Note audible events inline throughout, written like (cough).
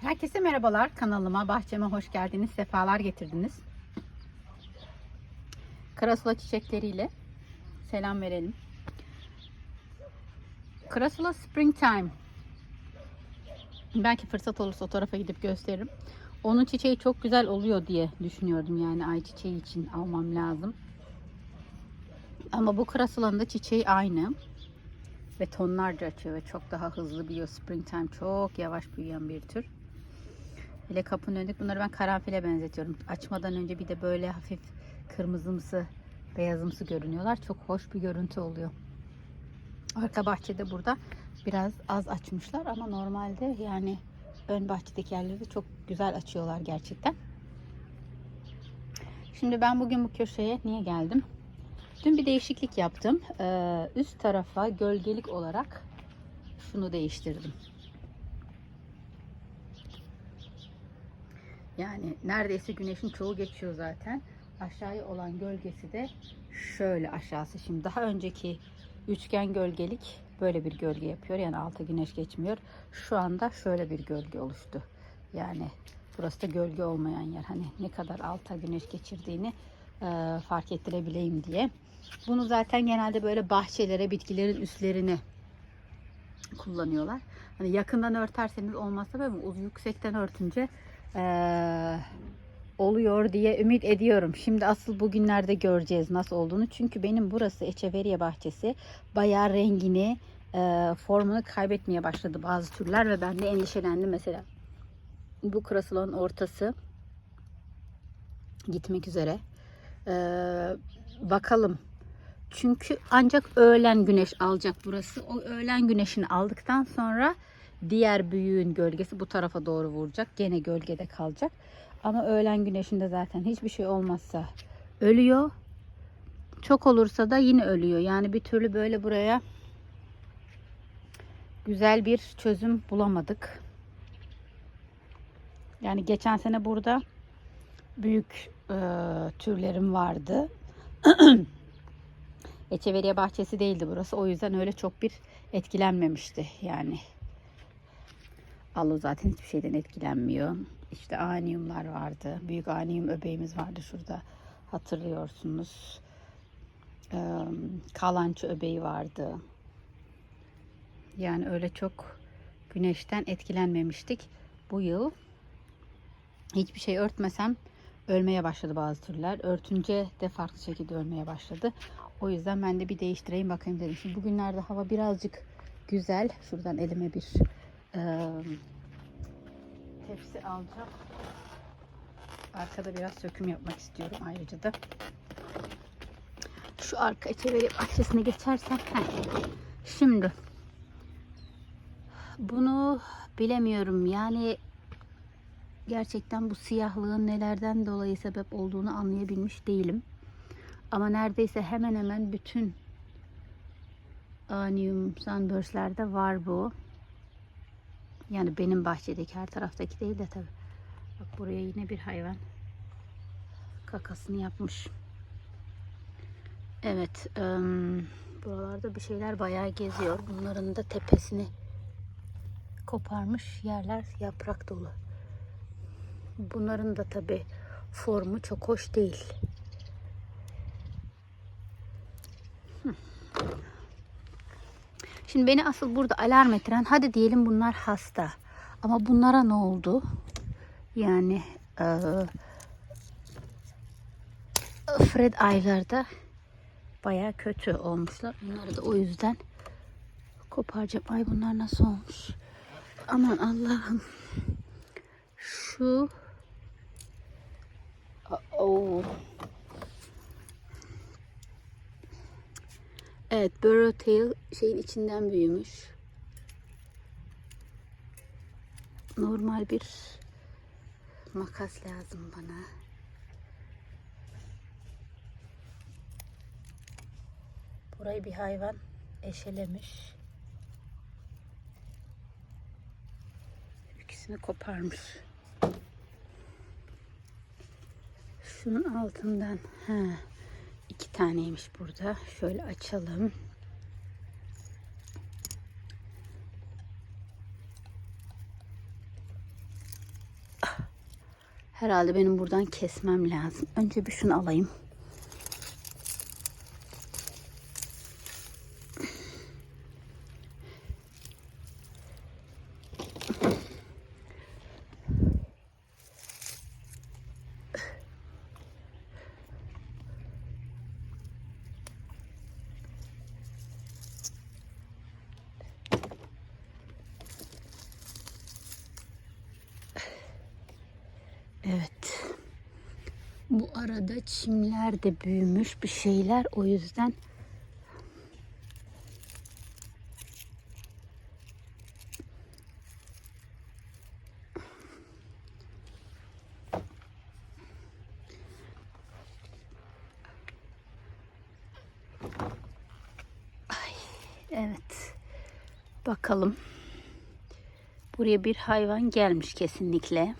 Herkese merhabalar kanalıma, bahçeme hoş geldiniz, sefalar getirdiniz. Karasula çiçekleriyle selam verelim. Karasula Springtime. Belki fırsat olursa o tarafa gidip gösteririm. Onun çiçeği çok güzel oluyor diye düşünüyordum yani ay çiçeği için almam lazım. Ama bu Karasula'nın da çiçeği aynı. Ve tonlarca açıyor ve çok daha hızlı büyüyor. Springtime çok yavaş büyüyen bir tür. Hele kapının önünde bunları ben karanfile benzetiyorum. Açmadan önce bir de böyle hafif kırmızımsı, beyazımsı görünüyorlar. Çok hoş bir görüntü oluyor. Arka bahçede burada biraz az açmışlar ama normalde yani ön bahçedeki yerleri çok güzel açıyorlar gerçekten. Şimdi ben bugün bu köşeye niye geldim? Dün bir değişiklik yaptım. Ee, üst tarafa gölgelik olarak şunu değiştirdim. Yani neredeyse güneşin çoğu geçiyor zaten. Aşağıya olan gölgesi de şöyle aşağısı. Şimdi daha önceki üçgen gölgelik böyle bir gölge yapıyor. Yani alta güneş geçmiyor. Şu anda şöyle bir gölge oluştu. Yani burası da gölge olmayan yer. Hani ne kadar alta güneş geçirdiğini e, fark ettirebileyim diye. Bunu zaten genelde böyle bahçelere, bitkilerin üstlerine kullanıyorlar. Hani yakından örterseniz olmazsa böyle yüksekten örtünce eee, oluyor diye ümit ediyorum. Şimdi asıl bugünlerde göreceğiz nasıl olduğunu. Çünkü benim burası Echeveria bahçesi bayağı rengini, eee, formunu kaybetmeye başladı bazı türler ve ben de endişelendim mesela. Bu krasılon ortası gitmek üzere. Eee, bakalım. Çünkü ancak öğlen güneş alacak burası. O öğlen güneşini aldıktan sonra diğer büyüğün gölgesi bu tarafa doğru vuracak. Gene gölgede kalacak. Ama öğlen güneşinde zaten hiçbir şey olmazsa ölüyor. Çok olursa da yine ölüyor. Yani bir türlü böyle buraya güzel bir çözüm bulamadık. Yani geçen sene burada büyük e, türlerim vardı. (clears throat) Echeveria bahçesi değildi burası. O yüzden öyle çok bir etkilenmemişti yani. Alo zaten hiçbir şeyden etkilenmiyor. İşte aniyumlar vardı. Büyük aniyum öbeğimiz vardı şurada. Hatırlıyorsunuz. Ee, kalançı öbeği vardı. Yani öyle çok güneşten etkilenmemiştik. Bu yıl hiçbir şey örtmesem ölmeye başladı bazı türler. Örtünce de farklı şekilde ölmeye başladı. O yüzden ben de bir değiştireyim bakayım dedim. Şimdi bugünlerde hava birazcık güzel. Şuradan elime bir tepsi alacağım. Arkada biraz söküm yapmak istiyorum ayrıca da. Şu arka çeviri bahçesine geçersem. Heh. Şimdi bunu bilemiyorum. Yani gerçekten bu siyahlığın nelerden dolayı sebep olduğunu anlayabilmiş değilim. Ama neredeyse hemen hemen bütün Anium sunburst'lerde var bu. Yani benim bahçedeki her taraftaki değil de tabi. Bak buraya yine bir hayvan kakasını yapmış. Evet. ım, buralarda bir şeyler bayağı geziyor. Bunların da tepesini koparmış yerler yaprak dolu. Bunların da tabi formu çok hoş değil. Şimdi beni asıl burada alarm ettiren hadi diyelim bunlar hasta. Ama bunlara ne oldu? Yani e, Fred aylarda baya kötü olmuşlar. Bunları da o yüzden koparacağım. Ay bunlar nasıl olmuş? Aman Allah'ım. Şu Oh. Evet, Burrowtail şeyin içinden büyümüş. Normal bir makas lazım bana. Burayı bir hayvan eşelemiş. İkisini koparmış. Şunun altından. Ha. İki taneymiş burada. Şöyle açalım. Ah. Herhalde benim buradan kesmem lazım. Önce bir şunu alayım. Arada çimler de büyümüş bir şeyler. O yüzden Ay, evet. Bakalım. Buraya bir hayvan gelmiş kesinlikle.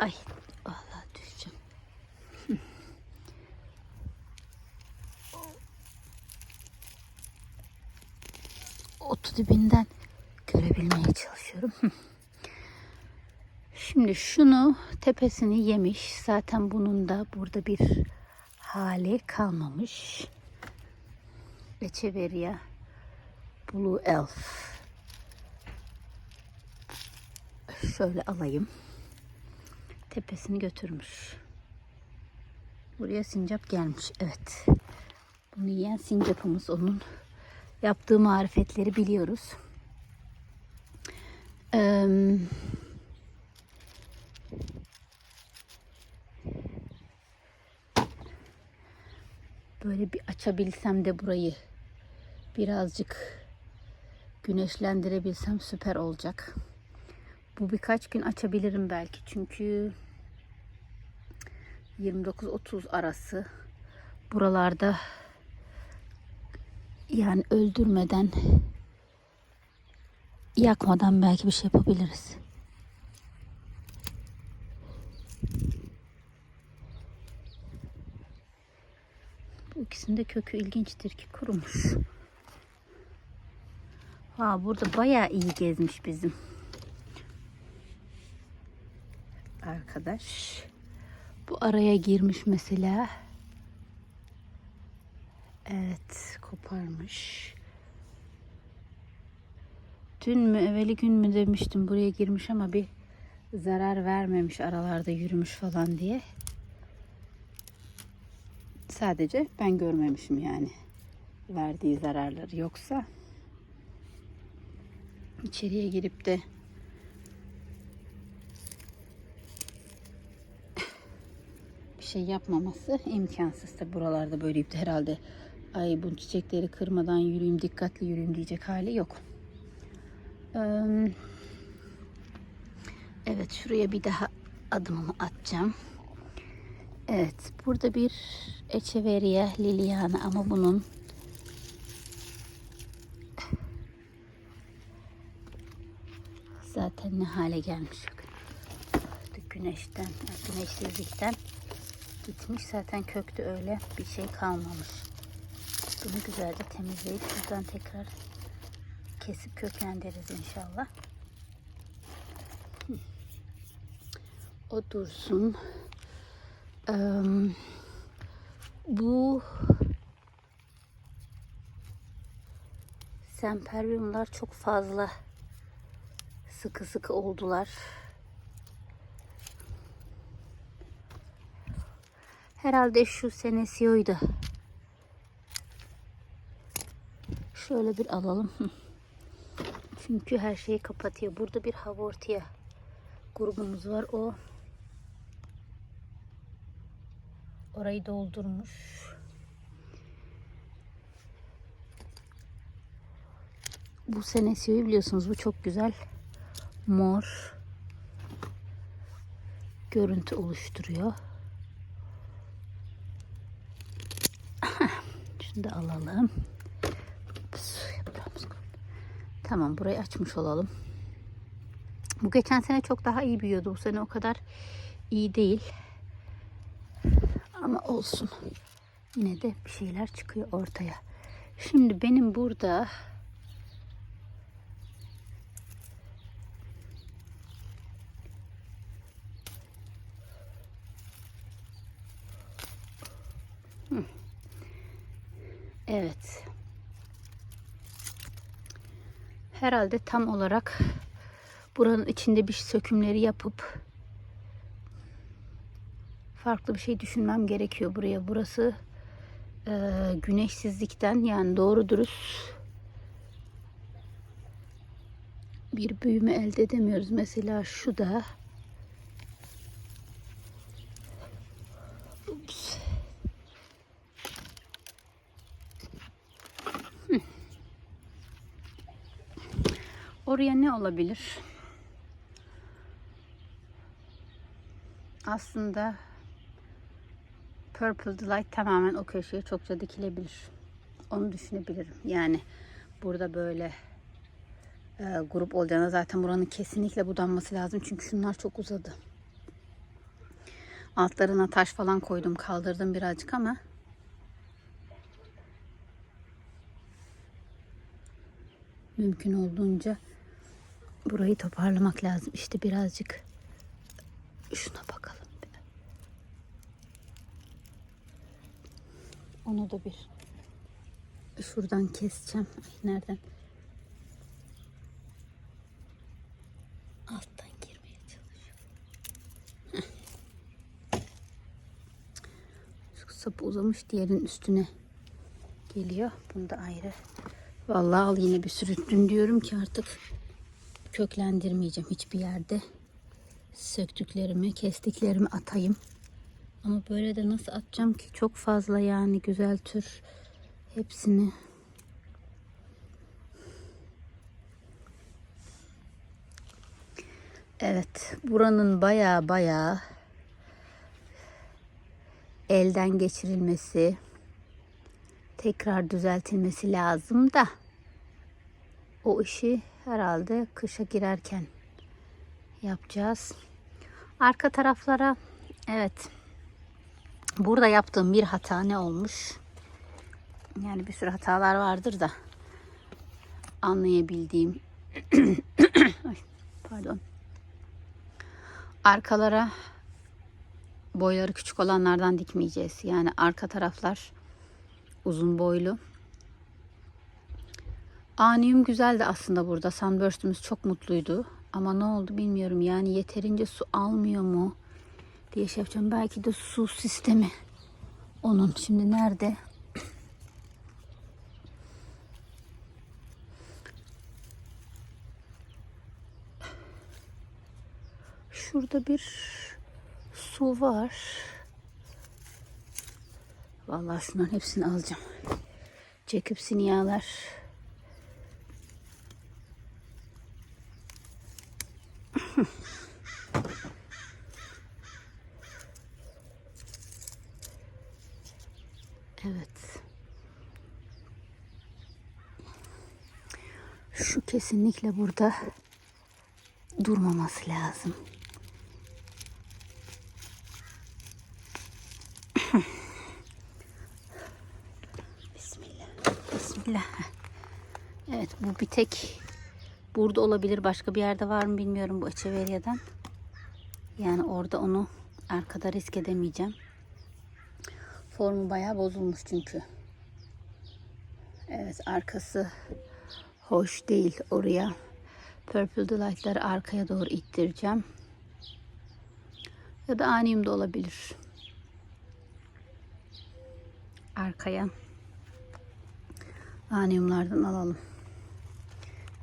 Ay Allah düşeceğim. Hı. Otu dibinden görebilmeye çalışıyorum. Hı. Şimdi şunu tepesini yemiş. Zaten bunun da burada bir hali kalmamış. Echeveria Blue Elf. Şöyle alayım tepesini götürmüş. Buraya sincap gelmiş. Evet. Bunu yiyen sincapımız onun yaptığı marifetleri biliyoruz. Ee, böyle bir açabilsem de burayı birazcık güneşlendirebilsem süper olacak. Bu birkaç gün açabilirim belki çünkü 29-30 arası buralarda yani öldürmeden yakmadan belki bir şey yapabiliriz. İkisinde kökü ilginçtir ki kurumuş. Aa, burada bayağı iyi gezmiş bizim arkadaş. Bu araya girmiş mesela. Evet koparmış. Dün mü evveli gün mü demiştim buraya girmiş ama bir zarar vermemiş aralarda yürümüş falan diye. Sadece ben görmemişim yani verdiği zararları yoksa içeriye girip de bir şey yapmaması imkansız da buralarda böyleyip de herhalde ay bu çiçekleri kırmadan yürüyeyim dikkatli yürüyeyim diyecek hali yok. Evet şuraya bir daha adımımı atacağım. Evet burada bir Echeveria Liliana ama bunun zaten ne hale gelmiş güneşten, güneşsizlikten gitmiş. Zaten kökte öyle bir şey kalmamış. Bunu güzelce temizleyip şuradan tekrar kesip köklendiririz inşallah. O dursun. Bu semperyumlar çok fazla sıkı sıkı oldular. Herhalde şu senesiyoydu. Şöyle bir alalım. (laughs) Çünkü her şeyi kapatıyor. Burada bir havortia grubumuz var. O orayı doldurmuş. Bu senesiyoyu biliyorsunuz. Bu çok güzel. Mor görüntü oluşturuyor. (laughs) Şunu da alalım. Tamam burayı açmış olalım. Bu geçen sene çok daha iyi büyüyordu. Bu sene o kadar iyi değil olsun. Yine de bir şeyler çıkıyor ortaya. Şimdi benim burada Evet. Herhalde tam olarak buranın içinde bir sökümleri yapıp farklı bir şey düşünmem gerekiyor buraya. Burası e, güneşsizlikten yani doğru dürüst bir büyüme elde edemiyoruz. Mesela şu da Ups. Oraya ne olabilir? Aslında Purple Delight tamamen o köşeye çokça dikilebilir. Onu düşünebilirim. Yani burada böyle e, grup olacağına zaten buranın kesinlikle budanması lazım. Çünkü şunlar çok uzadı. Altlarına taş falan koydum. Kaldırdım birazcık ama mümkün olduğunca burayı toparlamak lazım. İşte birazcık şuna bakalım. Onu da bir şuradan keseceğim. Ay, nereden? Alttan girmeye çalışıyorum. Şu sapı uzamış diğerin üstüne geliyor. Bunu da ayrı. Vallahi al yine bir sürüttün diyorum ki artık köklendirmeyeceğim hiçbir yerde. Söktüklerimi, kestiklerimi atayım. Ama böyle de nasıl atacağım ki? Çok fazla yani güzel tür hepsini. Evet, buranın baya baya elden geçirilmesi, tekrar düzeltilmesi lazım da o işi herhalde kışa girerken yapacağız. Arka taraflara evet Burada yaptığım bir hata ne olmuş? Yani bir sürü hatalar vardır da anlayabildiğim. (clears throat) Ay, pardon. Arkalara boyları küçük olanlardan dikmeyeceğiz. Yani arka taraflar uzun boylu. Aniyum güzeldi aslında burada. Sunburst'ümüz çok mutluydu. Ama ne oldu bilmiyorum. Yani yeterince su almıyor mu? Diye şey yapacağım. Belki de su sistemi onun. Şimdi nerede? Şurada bir su var. Vallahi şunların hepsini alacağım. Jacob sinyalar. Evet. Şu kesinlikle burada durmaması lazım. (clears throat) Bismillah. Bismillah. Evet bu bir tek burada olabilir. Başka bir yerde var mı bilmiyorum bu Echeverria'dan. Yani orada onu arkada risk edemeyeceğim. Formu bayağı bozulmuş çünkü. Evet arkası hoş değil oraya. Purple Delight'ları arkaya doğru ittireceğim. Ya da aniyum da olabilir. Arkaya. Aniyumlardan alalım.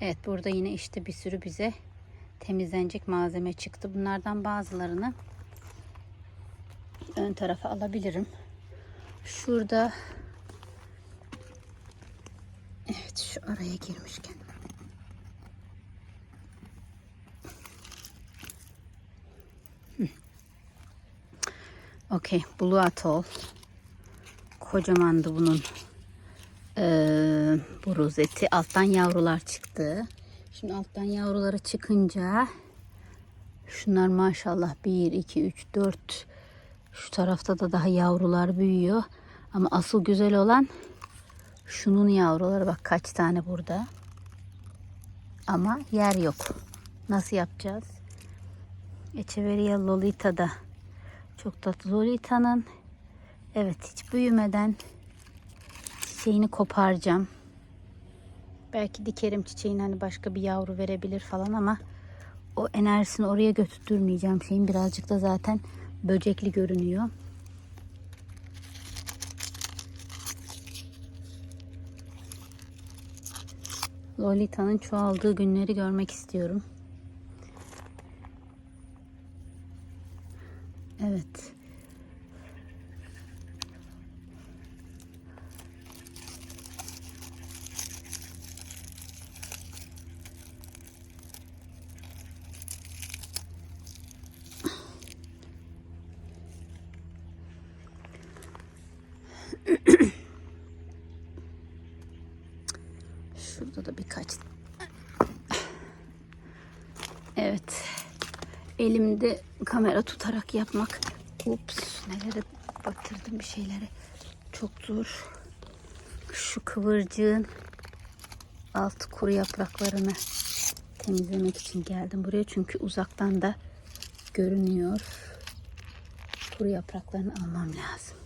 Evet burada yine işte bir sürü bize temizlenecek malzeme çıktı. Bunlardan bazılarını ön tarafa alabilirim. Şurada Evet şu araya girmişken Okey. Blue Atoll. Kocamandı bunun ee, bu rozeti. Alttan yavrular çıktı. Şimdi alttan yavruları çıkınca şunlar maşallah 1, 2, 3, 4 şu tarafta da daha yavrular büyüyor. Ama asıl güzel olan şunun yavruları bak kaç tane burada. Ama yer yok. Nasıl yapacağız? Echeveria Lolita'da çok tatlı Lolita'nın evet hiç büyümeden çiçeğini koparacağım. Belki dikerim çiçeğin hani başka bir yavru verebilir falan ama o enerjisini oraya götürmeyeceğim şeyin birazcık da zaten böcekli görünüyor. Lolita'nın çoğaldığı günleri görmek istiyorum. Evet. Şurada da birkaç. Evet. Elimde kamera tutarak yapmak. Ups, nelere batırdım bir şeyleri. Çok zor. Şu kıvırcığın alt kuru yapraklarını temizlemek için geldim buraya. Çünkü uzaktan da görünüyor. Kuru yapraklarını almam lazım.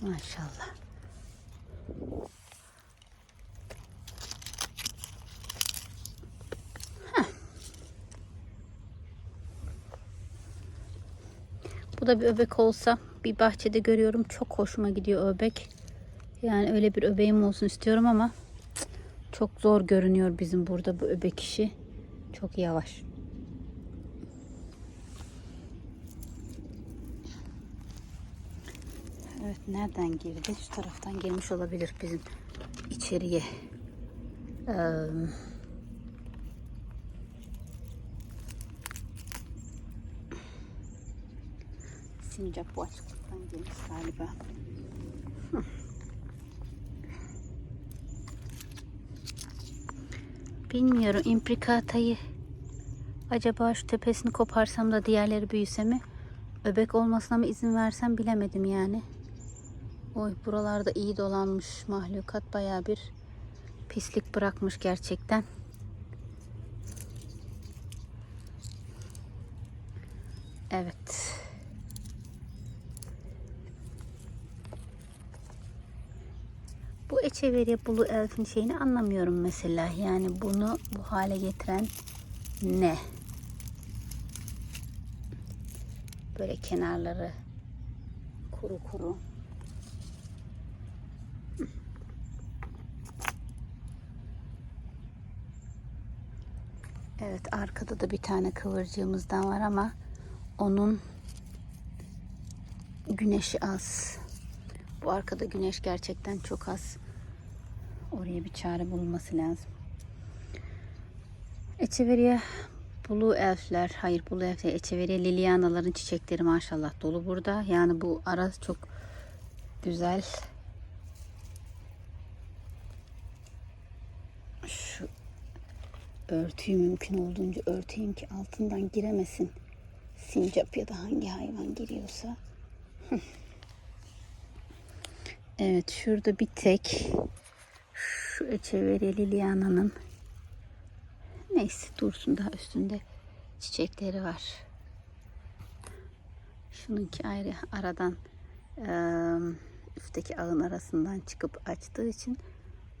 Maşallah. Bu da bir öbek olsa bir bahçede görüyorum. Çok hoşuma gidiyor öbek. Yani öyle bir öbeğim olsun istiyorum ama çok zor görünüyor bizim burada bu öbek işi. Çok yavaş. Evet nereden girdi? Şu taraftan girmiş olabilir bizim içeriye. Ee, sincap bu açıklıktan girmiş galiba. Bilmiyorum imprikatayı acaba şu tepesini koparsam da diğerleri büyüse mi? Öbek olmasına mı izin versem bilemedim yani. Oy buralarda iyi dolanmış mahlukat baya bir pislik bırakmış gerçekten. Evet. Bu Echeveria Blue Elf'in şeyini anlamıyorum mesela. Yani bunu bu hale getiren ne? Böyle kenarları kuru kuru. Evet arkada da bir tane kıvırcığımızdan var ama onun güneşi az. Bu arkada güneş gerçekten çok az. Oraya bir çare bulunması lazım. Echeveria Blue Elf'ler, hayır Blue Elf değil, Echeveria Lilianaların çiçekleri maşallah dolu burada. Yani bu ara çok güzel. Şu örtüyü mümkün olduğunca örteyim ki altından giremesin. Sincap ya da hangi hayvan giriyorsa. (laughs) evet şurada bir tek şu Echeveria Liliana'nın neyse dursun daha üstünde çiçekleri var. Şununki ayrı aradan üstteki ağın arasından çıkıp açtığı için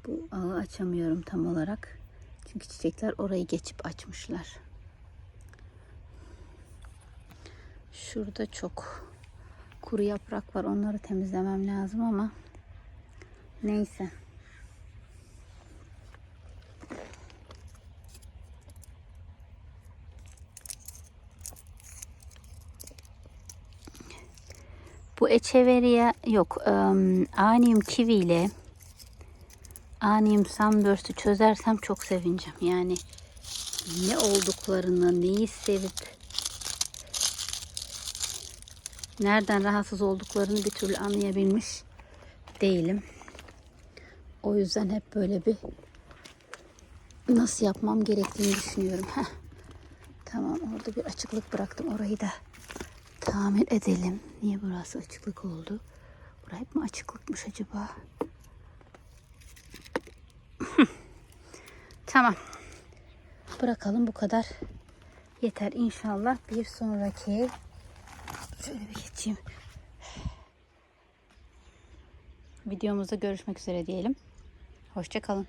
bu ağı açamıyorum tam olarak. Çünkü çiçekler orayı geçip açmışlar. Şurada çok kuru yaprak var. Onları temizlemem lazım ama neyse. Bu Echeveria yok. Um, Anium kivi ile Anium Sunburst'ü çözersem çok sevineceğim. Yani ne olduklarını, neyi sevip nereden rahatsız olduklarını bir türlü anlayabilmiş değilim. O yüzden hep böyle bir nasıl yapmam gerektiğini düşünüyorum. Heh. Tamam orada bir açıklık bıraktım. Orayı da tamir edelim. Niye burası açıklık oldu? Burası hep mi açıklıkmış acaba? Tamam. Bırakalım bu kadar. Yeter inşallah. Bir sonraki şöyle bir geçeyim. Videomuzda görüşmek üzere diyelim. Hoşçakalın.